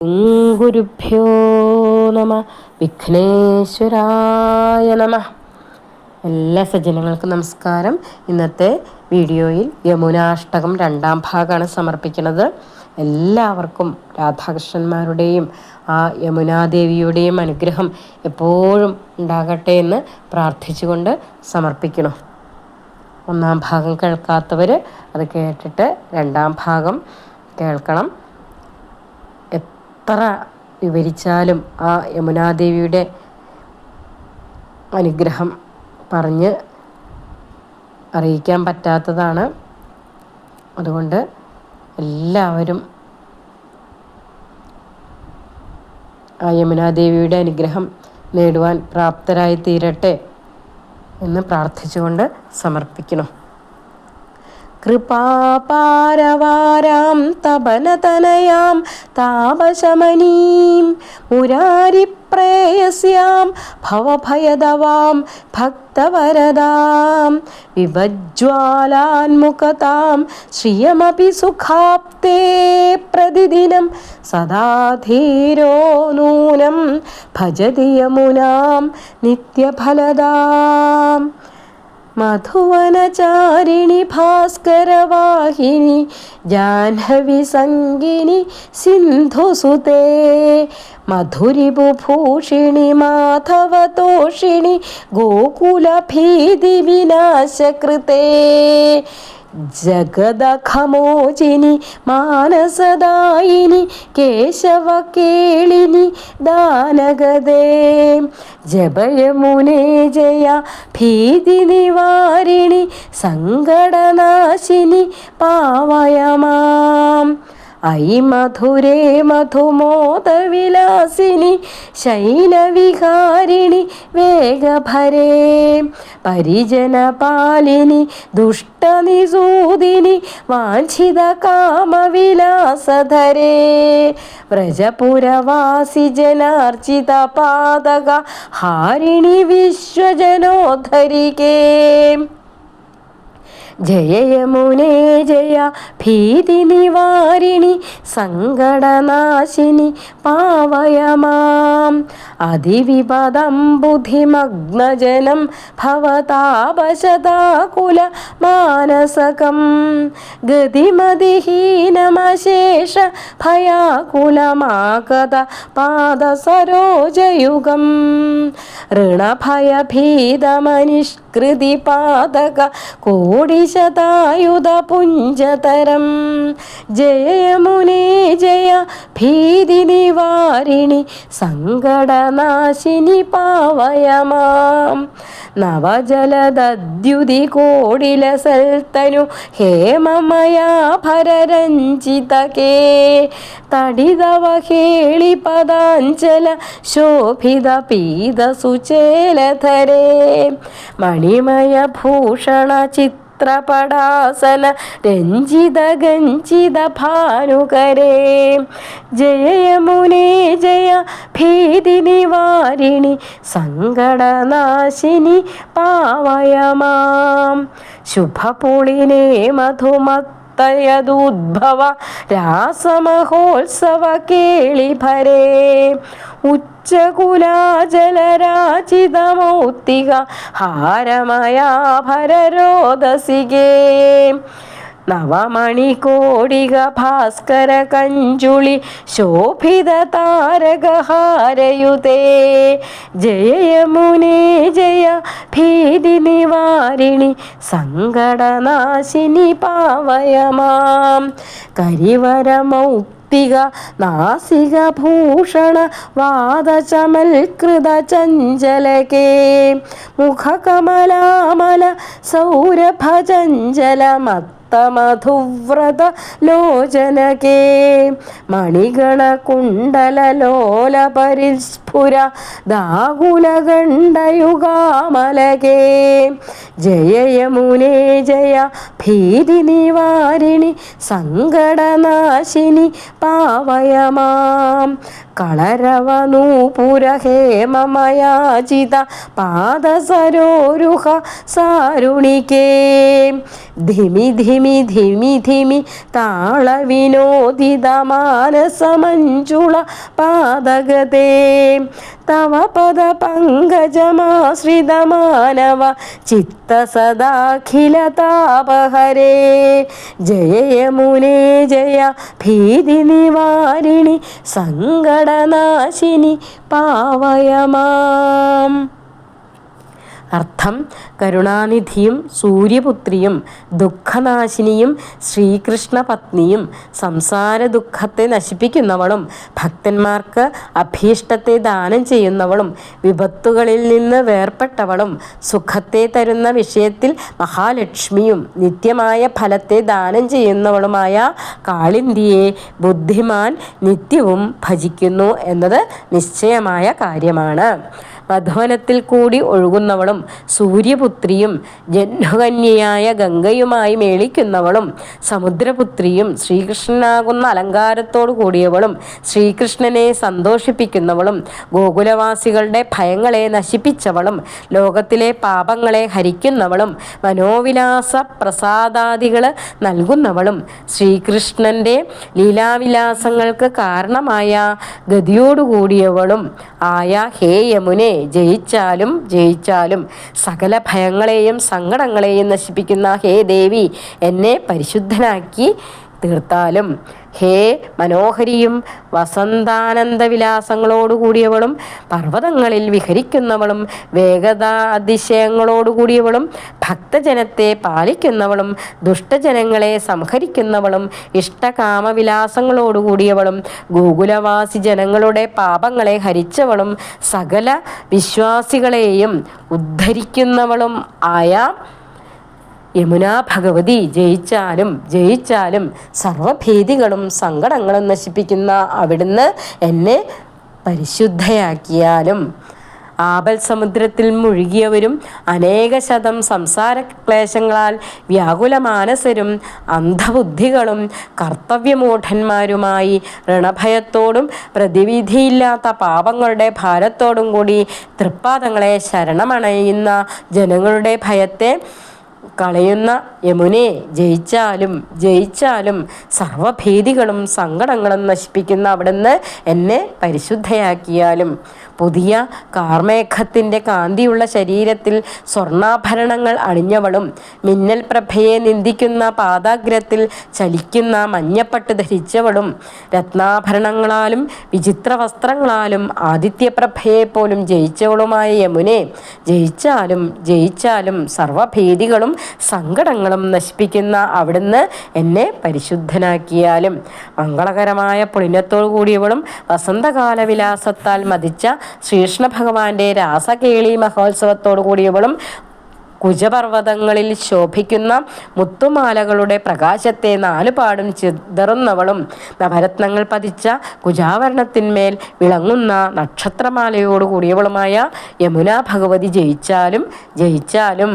ഗുരുഭ്യോ നമ. വിഘ്നേശ്വരായ നമ. എല്ലാ സജ്ജനങ്ങൾക്കും നമസ്കാരം. ഇന്നത്തെ വീഡിയോയിൽ യമുനാഷ്ടകം രണ്ടാം ഭാഗമാണ് സമർപ്പിക്കുന്നത്. എല്ലാവർക്കും രാധാകൃഷ്ണന്മാരുടെയും ആ യമുനാദേവിയുടെയും അനുഗ്രഹം എപ്പോഴും ഉണ്ടാകട്ടെ എന്ന് പ്രാർത്ഥിച്ചുകൊണ്ട് സമർപ്പിക്കണം ഒന്നാം ഭാഗം കേൾക്കാത്തവർ അത് കേട്ടിട്ട് രണ്ടാം ഭാഗം കേൾക്കണം. എത്ര വിവരിച്ചാലും ആ യമുനാദേവിയുടെ അനുഗ്രഹം പറഞ്ഞ് അറിയിക്കാൻ പറ്റാത്തതാണ്. അതുകൊണ്ട് എല്ലാവരും ആ യമുനാദേവിയുടെ അനുഗ്രഹം നേടുവാൻ പ്രാപ്തരായി തീരട്ടെ എന്ന് പ്രാർത്ഥിച്ചുകൊണ്ട് സമർപ്പിക്കണം കൃപാപാരവാരാം തപനതനയാം താപശമനീം മുരാരിപ്രേയസ്യാം ഭവഭയദവാം ഭക്തവരദാം വിഭജ്വാലാൻമുഖതാം ശ്രിയമപി സുഖാപ്തേ പ്രതിദിനം സദാധീരോ നൂനം ഭജതി യമുനാം നിത്യഫലദാം. മധുവനചാരിണി ഭാസ്കരവാഹിനി ജാഹ്നവി സംഗിനി സിന്ധുസുതേ മധുരിപുഭൂഷിണി മാധവതോഷിണി ഗോകുലഭീതി വിനാശകൃതേ. ജഗദഖമോചിനി മാനസദായിനി കേശവ കേളിനി ദാനഗദേ. ജപയമുനേ ജയ ഭീതി നിവാരിണി സങ്കടനാശിനി പാവയമാം. ഐ മധുരേ മധുമോദവിലാസിനി ശൈലവിഹാരിണി വേഗഭരേ. പരിജനപാലിനി ദുഷ്ടനിസൂദിനി വാഞ്ചിത കാമവിലാസധരേ വ്രജപുരവാസി ജനാർജിത പാതക ഹാരിണി വിശ്വജനോദ്ധരികേ ജയ യമുനേ ജയ ഭീതി നിവാരിണി സങ്കടനാശിനി പാവയമാം. അതിവിപദം ബുദ്ധിമഗ്നജനം ഭവതാപശതാകുല മാനസകം. ഗതിമതിഹീനമശേഷ ഭയാകുലമാകത പാദസരോജയുഗം. ഋണഭയഭീതമനിഷ്കൃതി പാതക കോടിശതായുധ പുഞ്ചതരം. ജയമുനേ ജയ ഭീതി നിവാരിണി സങ്കടനാശിനി പാവയമാം. നവജലദ്യുതി കോടില കോടിലസൽത്തനു ഹേമമയാഭരരഞ്ജിതകേ. തടിതവ കേളി പദാഞ്ചല ശോഭിത പീത സുചേലധരേ മണിമയ ഭൂഷണ ചിത്ര ചിത്രപടാസന രഞ്ജിത ഗഞ്ചിത ഭാനുകരേ. ജയ യമുനേ ജയ ഭീതി നിവാരിണി സങ്കടനാശിനി പാവയമാം. ശുഭപുളിനെ മധുമത്ത് തയദുദ്ഭവ രാസമഹോത്സവ കേളിഭരേ ഉച്ചകുലാജലരാചിതമൗത്തിക ഹാരമയാഭരരോദസികേ നവമണികോടിക ഭാസ്കര കഞ്ചുളി ശോഭിത താരകഹാരയുതേ. ജയ യമുനേ ജയ ഭീതി നിവാരിണി സങ്കടനാശിനി പാവയമാം. കരിവരമൗ നാസിക ഭൂഷണ വാദചമൽകൃത ചഞ്ചലകേ. മുഖകമലാമല സൗരഭചഞ്ചല മത്ത മധുവ്രത ലോചനകേ. മണിഗണ കുണ്ടല ലോല പരിസ്ഫുര ദാകുലഗണ്ഡയുഗാമലകേ ജയയമുനേ ജയ ഭീതി നിവാരിണി സങ്കടനാശിനി പാവയമാം. കളരവനൂപുരഹേമമയാചിത പാദസരോരുഹ സാരുണികേ ധിമി ധിമി ധിമി ധിമി താളവിനോദിത മാനസമഞ്ജുള പാദഗതേ. തവ പദ പങ്കജമാശ്രിത മാനവ ചിത്ത സദാഖില താപഹരേ. ജയ യമുനേ ജയ ഭീതി നിവാരിണി സങ്കടനാശിനി പാവയമാം. അർത്ഥം കരുണാനിധിയും സൂര്യപുത്രിയും ദുഃഖനാശിനിയും ശ്രീകൃഷ്ണ പത്നിയും സംസാര ദുഃഖത്തെ നശിപ്പിക്കുന്നവളും ഭക്തന്മാർക്ക് അഭീഷ്ടത്തെ ദാനം ചെയ്യുന്നവളും വിപത്തുകളിൽ നിന്ന് വേർപെട്ടവളും സുഖത്തെ തരുന്ന വിഷയത്തിൽ മഹാലക്ഷ്മിയും നിത്യമായ ഫലത്തെ ദാനം ചെയ്യുന്നവളുമായ കാളിന്തിയെ ബുദ്ധിമാൻ നിത്യവും ഭജിക്കുന്നു എന്നത് നിശ്ചയമായ കാര്യമാണ്. മധുവനത്തിൽ കൂടി ഒഴുകുന്നവളും സൂര്യപുത്രിയും ജന്മകന്യയായ ഗംഗയുമായി മേളിക്കുന്നവളും സമുദ്രപുത്രിയും ശ്രീകൃഷ്ണനാകുന്ന അലങ്കാരത്തോടു കൂടിയവളും ശ്രീകൃഷ്ണനെ സന്തോഷിപ്പിക്കുന്നവളും ഗോകുലവാസികളുടെ ഭയങ്ങളെ നശിപ്പിച്ചവളും ലോകത്തിലെ പാപങ്ങളെ ഹരിക്കുന്നവളും മനോവിലാസ പ്രസാദാദികൾ നൽകുന്നവളും ശ്രീകൃഷ്ണന്റെ ലീലാവിലാസങ്ങൾക്ക് കാരണമായ ഗതിയോടുകൂടിയവളും ആയ ഹേ യമുനെ ജയിച്ചാലും ജയിച്ചാലും സകല ഭയങ്ങളെയും സങ്കടങ്ങളെയും നശിപ്പിക്കുന്ന ഹേ ദേവി എന്നെ പരിശുദ്ധനാക്കി തീർത്താലും ഹേ മനോഹരിയും വസന്താനന്ദവിലാസങ്ങളോടുകൂടിയവളും പർവതങ്ങളിൽ വിഹരിക്കുന്നവളും വേഗതാതിശയങ്ങളോടുകൂടിയവളും ഭക്തജനത്തെ പാലിക്കുന്നവളും ദുഷ്ടജനങ്ങളെ സംഹരിക്കുന്നവളും ഇഷ്ടകാമവിലാസങ്ങളോടുകൂടിയവളും ഗോകുലവാസി ജനങ്ങളുടെ പാപങ്ങളെ ഹരിച്ചവളും സകല വിശ്വാസികളെയും ഉദ്ധരിക്കുന്നവളും ആയ യമുനാ ഭഗവതി ജയിച്ചാലും ജയിച്ചാലും സർവഭേദികളും സങ്കടങ്ങളും നശിപ്പിക്കുന്ന അവിടുന്ന് എന്നെ പരിശുദ്ധയാക്കിയാലും. ആപൽ സമുദ്രത്തിൽ മുഴുകിയവരും അനേക ശതം സംസാര ക്ലേശങ്ങളാൽ വ്യാകുലമാനസരും അന്ധബുദ്ധികളും കർത്തവ്യമൂഢന്മാരുമായി ഋണഭയത്തോടും പ്രതിവിധിയില്ലാത്ത പാപങ്ങളുടെ ഭാരത്തോടും കൂടി തൃപ്പാദങ്ങളെ ശരണമണയുന്ന ജനങ്ങളുടെ ഭയത്തെ കളയുന്ന യമുനെ ജയിച്ചാലും ജയിച്ചാലും സർവഭേദികളും സങ്കടങ്ങളും നശിപ്പിക്കുന്ന അവിടുന്ന് എന്നെ പരിശുദ്ധയാക്കിയാലും പുതിയ കാർമേഘത്തിന്റെ കാന്തിയുള്ള ശരീരത്തിൽ സ്വർണാഭരണങ്ങൾ അണിഞ്ഞവളും മിന്നൽ പ്രഭയെ നിന്ദിക്കുന്ന പാദാഗ്രത്തിൽ ചലിക്കുന്ന മഞ്ഞപ്പട്ട് ധരിച്ചവളും രത്നാഭരണങ്ങളാലും വിചിത്ര വസ്ത്രങ്ങളാലും ആദിത്യപ്രഭയെ പോലും ജയിച്ചവളുമായ യമുനെ ജയിച്ചാലും ജയിച്ചാലും സർവഭേദികളും സങ്കടങ്ങളും നശിപ്പിക്കുന്ന അവിടുന്ന് എന്നെ പരിശുദ്ധനാക്കിയാലും മംഗളകരമായ പുളിനത്തോടു കൂടിയവളും വസന്തകാല വിലാസത്താൽ മതിച്ച ശ്രീകൃഷ്ണ ഭഗവാന്റെ രാസകേളി മഹോത്സവത്തോടു കൂടിയവളും കുജപർവതങ്ങളിൽ ശോഭിക്കുന്ന മുത്തുമാലകളുടെ പ്രകാശത്തെ നാലുപാടും ചിതറുന്നവളും നവരത്നങ്ങൾ പതിച്ച കുജാവരണത്തിന്മേൽ വിളങ്ങുന്ന നക്ഷത്രമാലയോട് കൂടിയവളുമായ യമുന ഭഗവതി ജയിച്ചാലും ജയിച്ചാലും.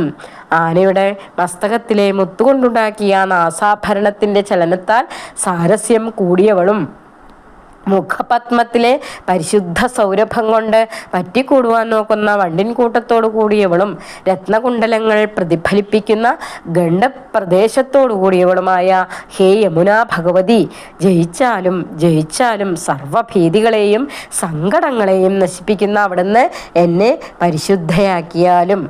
ആനയുടെ മസ്തകത്തിലെ മുത്തുകൊണ്ടുണ്ടാക്കിയ നാസാഭരണത്തിന്റെ ചലനത്താൽ സാരസ്യം കൂടിയവളും മുഖപത്മത്തിലെ പരിശുദ്ധ സൗരഭം കൊണ്ട് പറ്റിക്കൂടുവാൻ നോക്കുന്ന വണ്ടിൻ കൂട്ടത്തോടു കൂടിയവളും രത്നകുണ്ടലങ്ങൾ പ്രതിഫലിപ്പിക്കുന്ന ഗണ്ഡപ്രദേശത്തോടു കൂടിയവളുമായ ഹേ യമുന ഭഗവതി ജയിച്ചാലും ജയിച്ചാലും സർവഭീതികളെയും സങ്കടങ്ങളെയും നശിപ്പിക്കുന്ന അവിടുന്ന് എന്നെ പരിശുദ്ധയാക്കിയാലും.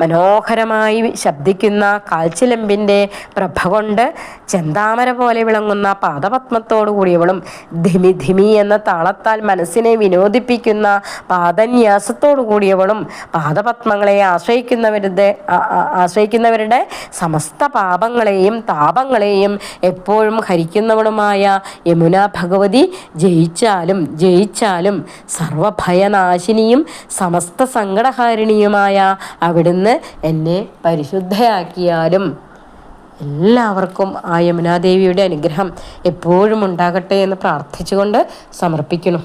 മനോഹരമായി ശബ്ദിക്കുന്ന കാൽച്ചിലമ്പിന്റെ പ്രഭ കൊണ്ട് ചെന്താമര പോലെ വിളങ്ങുന്ന പാദപത്മത്തോടു കൂടിയവളും ധിമി ധിമി എന്ന താളത്താൽ മനസ്സിനെ വിനോദിപ്പിക്കുന്ന പാദന്യാസത്തോടു കൂടിയവളും പാദപത്മങ്ങളെ ആശ്രയിക്കുന്നവരുടെ ആശ്രയിക്കുന്നവരുടെ സമസ്ത പാപങ്ങളെയും താപങ്ങളെയും എപ്പോഴും ഹരിക്കുന്നവളുമായ യമുന ഭഗവതി ജയിച്ചാലും ജയിച്ചാലും സർവഭയനാശിനിയും സമസ്ത സങ്കടഹാരിണിയുമായ എന്നെ പരിശുദ്ധയാക്കിയാലും എല്ലാവർക്കും ആ യമുനാദേവിയുടെ അനുഗ്രഹം എപ്പോഴും ഉണ്ടാകട്ടെ എന്ന് പ്രാർത്ഥിച്ചുകൊണ്ട് സമർപ്പിക്കുന്നു.